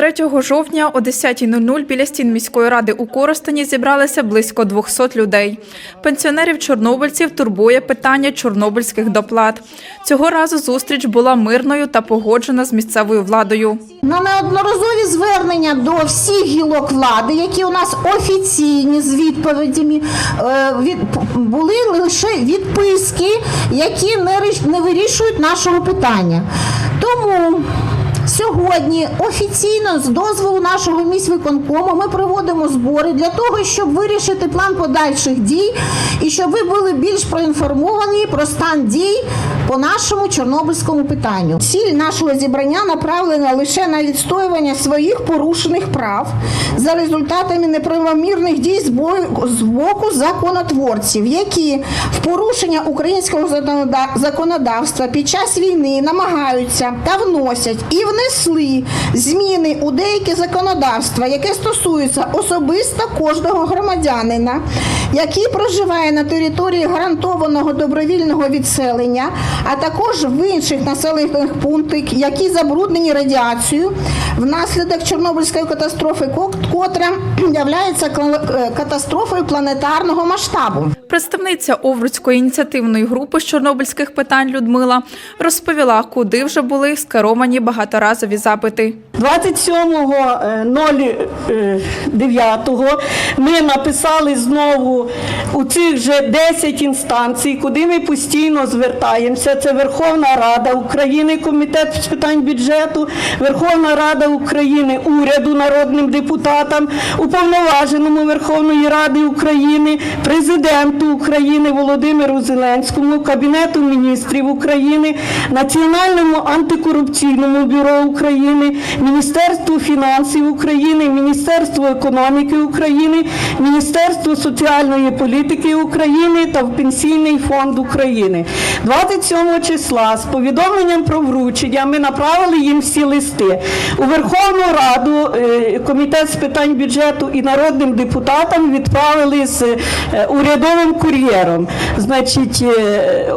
3 жовтня о 10.00 біля стін міської ради у Коростені зібралися близько 200 людей. Пенсіонерів-чорнобильців турбує питання чорнобильських доплат. Цього разу зустріч була мирною та погоджена з місцевою владою. На неодноразові звернення до всіх гілок влади, які у нас офіційні з відповідями, е, були лише відписки, які не вирішують нашого питання. Тому сьогодні офіційно з дозволу нашого міськвиконкому ми проводимо збори для того, щоб вирішити план подальших дій і щоб ви були більш проінформовані про стан дій по нашому чорнобильському питанню. Ціль нашого зібрання направлена лише на відстоювання своїх порушених прав за результатами неправомірних дій з бо- з боку законотворців, які в порушення українського законодавства під час війни намагаються та вносять і внесли зміни у деякі законодавства, яке стосується особисто кожного громадянина, який проживає на території гарантованого добровільного відселення, а також в інших населених пунктах, які забруднені радіацією внаслідок Чорнобильської катастрофи, ко- котра являється е, катастрофою планетарного масштабу. Представниця Овруцької ініціативної групи з чорнобильських питань Людмила розповіла, куди вже були скеровані багаторазові запити. 27.09 ми написали знову у цих же 10 інстанцій, куди ми постійно звертаємося. Це Верховна Рада України, Комітет з питань бюджету, Верховна Рада України, уряду народним депутатам, уповноваженому Верховної Ради України, президенту України Володимиру Зеленському, Кабінету міністрів України, Національному антикорупційному бюро України, Міністерству фінансів України, Міністерству економіки України, Міністерству соціальної політики України та в Пенсійний фонд України. 27 числа з повідомленням про вручення ми направили їм всі листи. У Верховну Раду е, Комітет з питань бюджету і народним депутатам відправили з е, урядовим кур'єром. Значить, е,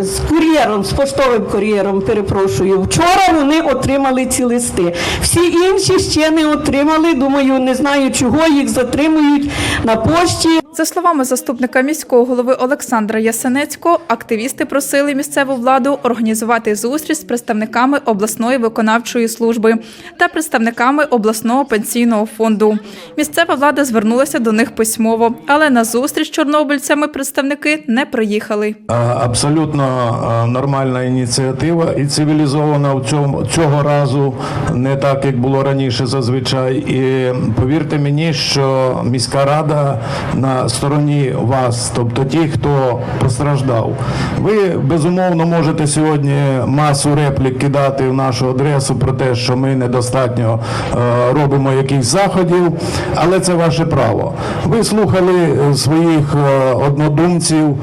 з кур'єром, з поштовим кур'єром, перепрошую. Вчора вони отримали ці листи. Всі інші ще не отримали. Думаю, не знаю, чого їх затримують на пошті. За словами заступника міського голови Олександра Ясенецького, активісти просили місцеву владу організувати зустріч з представниками обласної виконавчої служби та представниками обласного пенсійного фонду. Місцева влада звернулася до них письмово, але на зустріч з чорнобильцями представники не приїхали. Абсолютно нормальна ініціатива і цивілізована в цьому цього разу, не так як було раніше зазвичай. І повірте мені, що міська рада на стороні вас, тобто ті, хто постраждав. Ви безумовно можете сьогодні масу реплік кидати в нашу адресу про те, що ми недостатньо е, робимо якихось заходів, але це ваше право. Ви слухали е, своїх е, однодумців,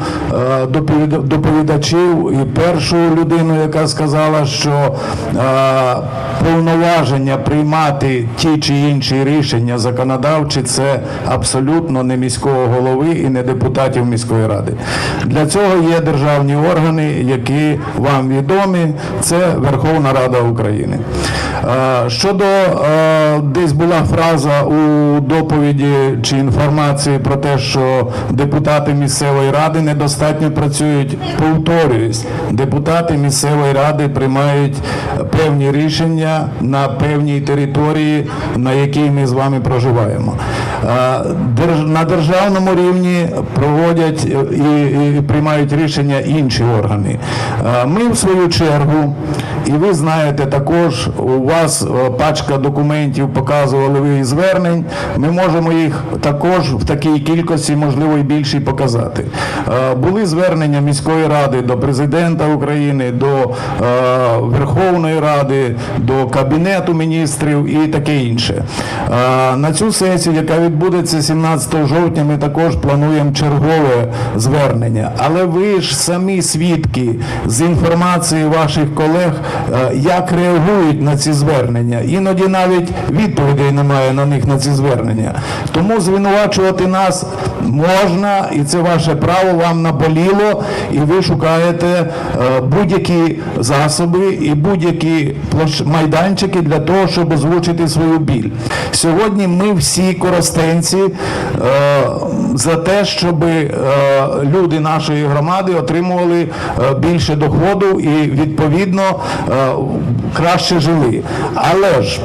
доповідачів і першу людину, яка сказала, що повноваження приймати ті чи інші рішення законодавчі це абсолютно не міського голови і не депутатів міської ради. Для цього є державні органи, які вам відомі. Це Верховна Рада України. Щодо десь була фраза у доповіді чи інформації про те, що депутати місцевої ради недостатньо працюють, повторююсь, депутати місцевої ради приймають певні рішення на певній території, на якій ми з вами проживаємо. Е, На державному рівні проводять і, і приймають рішення інші органи. Е, Ми, в свою чергу, і ви знаєте також, у вас е, пачка документів показували ви звернень. Ми можемо їх також в такій кількості, можливо, і більшій показати. Е, Були звернення міської ради до президента України, до е, Верховної Ради, до Кабінету міністрів і таке інше. Е, На цю сесію, яка відбулася відбудеться 17 жовтня, ми також плануємо чергове звернення. Але ви ж самі свідки з інформації ваших колег, е, як реагують на ці звернення. Іноді навіть відповідей немає на них на ці звернення. Тому звинувачувати нас можна, і це ваше право, вам наболіло, і ви шукаєте е, будь-які засоби і будь-які майданчики для того, щоб озвучити свою біль. Сьогодні ми всі коростенці е, за те, щоб е, люди нашої громади отримували е, більше доходу і відповідно краще жили. Але ж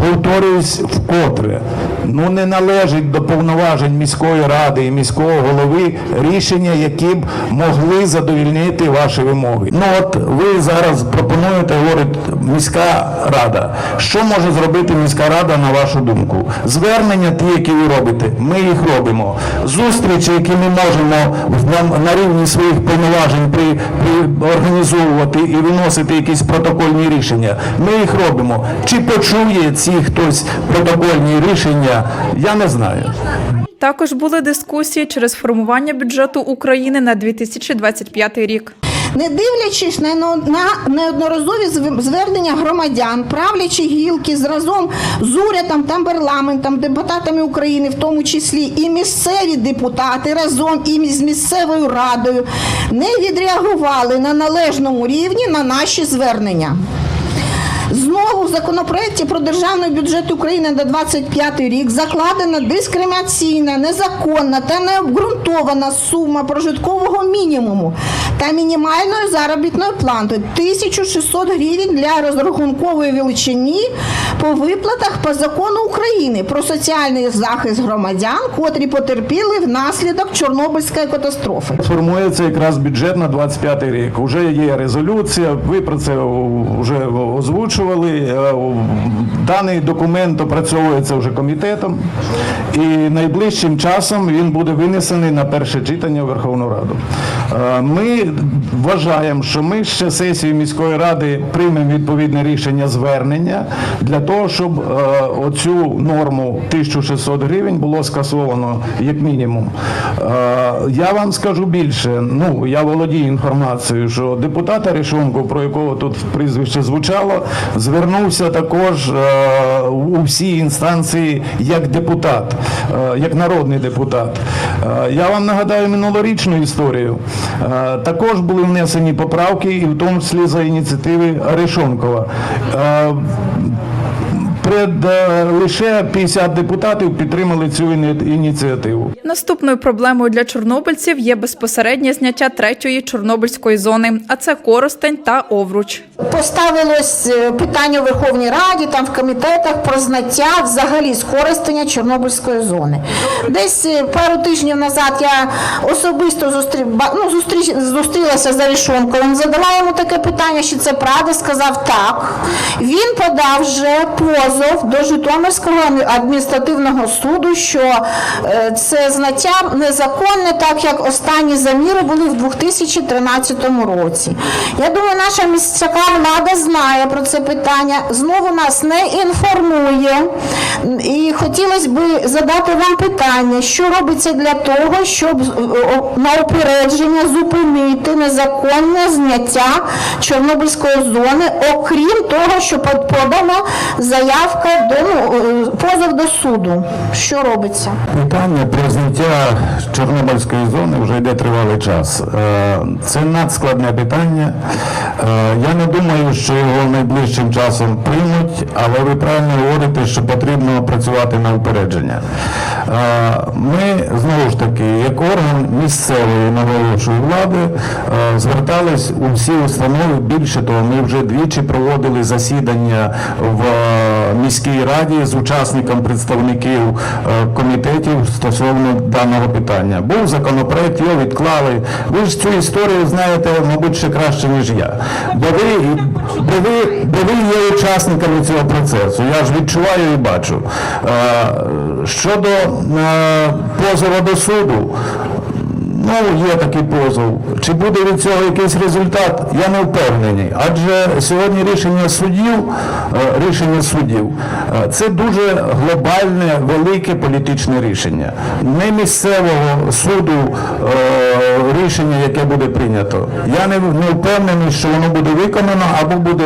повторююсь вкотре, ну не належить до повноважень міської ради і міського голови рішення, які б могли задовільнити ваші вимоги. Ну от ви зараз пропонуєте, говорить міська рада. Що може зробити міська рада на вашу думку? Звернення, ті, які ви робите, ми їх робимо. Зустрічі, які ми можемо на, рівні своїх повноважень при, при організовувати і виносити якісь протокольні рішення, ми їх робимо. Чи почує ці хтось протокольні рішення, я не знаю. Також були дискусії через формування бюджету України на 2025 рік. Не дивлячись на, на неодноразові звернення громадян, правлячі гілки з разом з урядом та парламентом, депутатами України, в тому числі і місцеві депутати разом і з місцевою радою не відреагували на належному рівні на наші звернення. Знову в законопроекті про державний бюджет України на 25 рік закладена дискримінаційна, незаконна та необґрунтована сума прожиткового мінімуму та мінімальної заробітної плати 1600 гривень для розрахункової величині по виплатах по закону України про соціальний захист громадян, котрі потерпіли внаслідок Чорнобильської катастрофи. Формується якраз бюджет на 25 рік. Уже є резолюція, ви про це вже озвучували. Е, Даний документ опрацьовується вже комітетом, і найближчим часом він буде винесений на перше читання в Верховну Раду. Е, Ми вважаємо, що ми ще сесію міської ради приймемо відповідне рішення звернення для того, щоб е, оцю норму 1600 гривень було скасовано як мінімум. Я вам скажу більше. Ну я володію інформацією, що депутат Арешонков, про якого тут прізвище звучало, звернувся також е, у всі інстанції як депутат, е, як народний депутат. Е, Я вам нагадаю минулорічну історію. Також були внесені поправки, і в тому числі за ініціативи Арешонкова. Е, е, лише 50 депутатів підтримали цю ініціативу. Наступною проблемою для чорнобильців є безпосереднє зняття третьої чорнобильської зони, а це Коростень та Овруч. Поставилось е, питання у Верховній Раді, там в комітетах про зняття взагалі з користення Чорнобильської зони. Десь е, пару тижнів назад я особисто зустрі... ну, зустріч... зустрілася з Арішонковим, задала йому таке питання, чи це правда, сказав так. Він подав вже позов до Житомирського адміністративного суду, що е, це зняття незаконне, так як останні заміри були в 2013 році. Я думаю, наша місцяка влада знає про це питання, знову нас не інформує. І хотілося б задати вам питання, що робиться для того, щоб е, на опередження зупинити незаконне зняття Чорнобильської зони, окрім того, що под- подана заявка до ну, е, позов до суду. Що робиться? Питання про зняття Чорнобильської зони вже йде тривалий час. Е, Це надскладне питання. Е, Я не думаю, що його найближчим часом приймуть, але ви правильно говорите, що потрібно працювати на упередження. Ми знову ж таки, як орган місцевої наголошую влади, звертались у всі установи. Більше того, ми вже двічі проводили засідання в міській раді з учасником представників е, комітетів стосовно даного питання. Був законопроект, його відклали. Ви ж цю історію знаєте, мабуть, ще краще, ніж я. Бо ви, бо ви, бо ви є учасниками цього процесу. Я ж відчуваю і бачу. Е, Щодо е, позову до суду, Ну, є такий позов. Чи буде від цього якийсь результат, я не впевнений. Адже сьогодні рішення суддів, е, рішення суддів, е, це дуже глобальне, велике політичне рішення. Не місцевого суду е, рішення, яке буде прийнято. Я не, не впевнений, що воно буде виконано або буде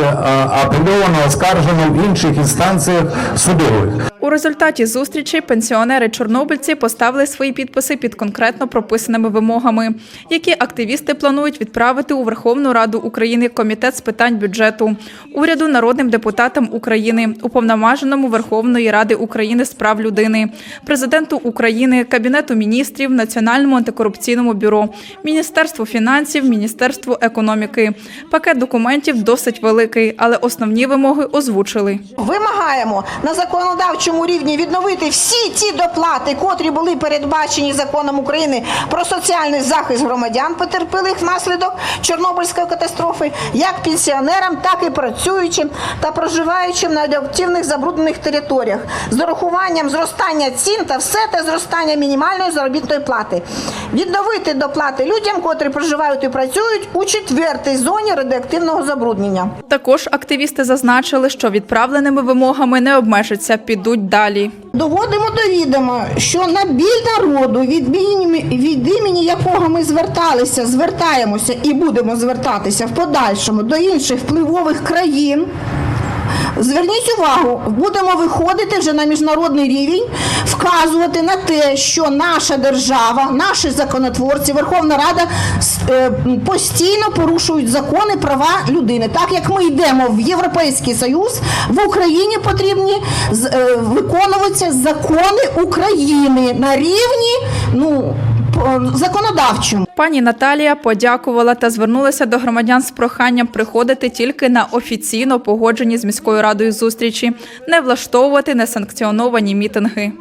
апельовано, оскаржено в інших інстанціях судових. У результаті зустрічі пенсіонери-чорнобильці поставили свої підписи під конкретно прописаними вимогами, які активісти планують відправити у Верховну Раду України Комітет з питань бюджету, уряду народним депутатам України, уповноваженому Верховної Ради України з прав людини, президенту України, Кабінету міністрів, Національному антикорупційному бюро, Міністерству фінансів, Міністерству економіки. Пакет документів досить великий, але основні вимоги озвучили. Вимагаємо на законодавчому рівні відновити всі ті доплати, котрі були передбачені законом України про соціальний захист громадян, потерпілих внаслідок Чорнобильської катастрофи, як пенсіонерам, так і працюючим та проживаючим на радіоактивних забруднених територіях з урахуванням зростання цін та все те зростання мінімальної заробітної плати. Відновити доплати людям, котрі проживають і працюють у четвертій зоні радіоактивного забруднення. Також активісти зазначили, що відправленими вимогами не обмежаться, підуть далі. Доводимо до відома, що на біль народу, від імені, від імені якого ми зверталися, звертаємося і будемо звертатися в подальшому до інших впливових країн. Зверніть увагу, будемо виходити вже на міжнародний рівень, вказувати на те, що наша держава, наші законотворці, Верховна Рада е, постійно порушують закони, права людини. Так як ми йдемо в Європейський Союз, в Україні потрібні е, виконуватися закони України на рівні ну, законодавчому. Пані Наталія подякувала та звернулася до громадян з проханням приходити тільки на офіційно погоджені з міською радою зустрічі, не влаштовувати несанкціоновані мітинги.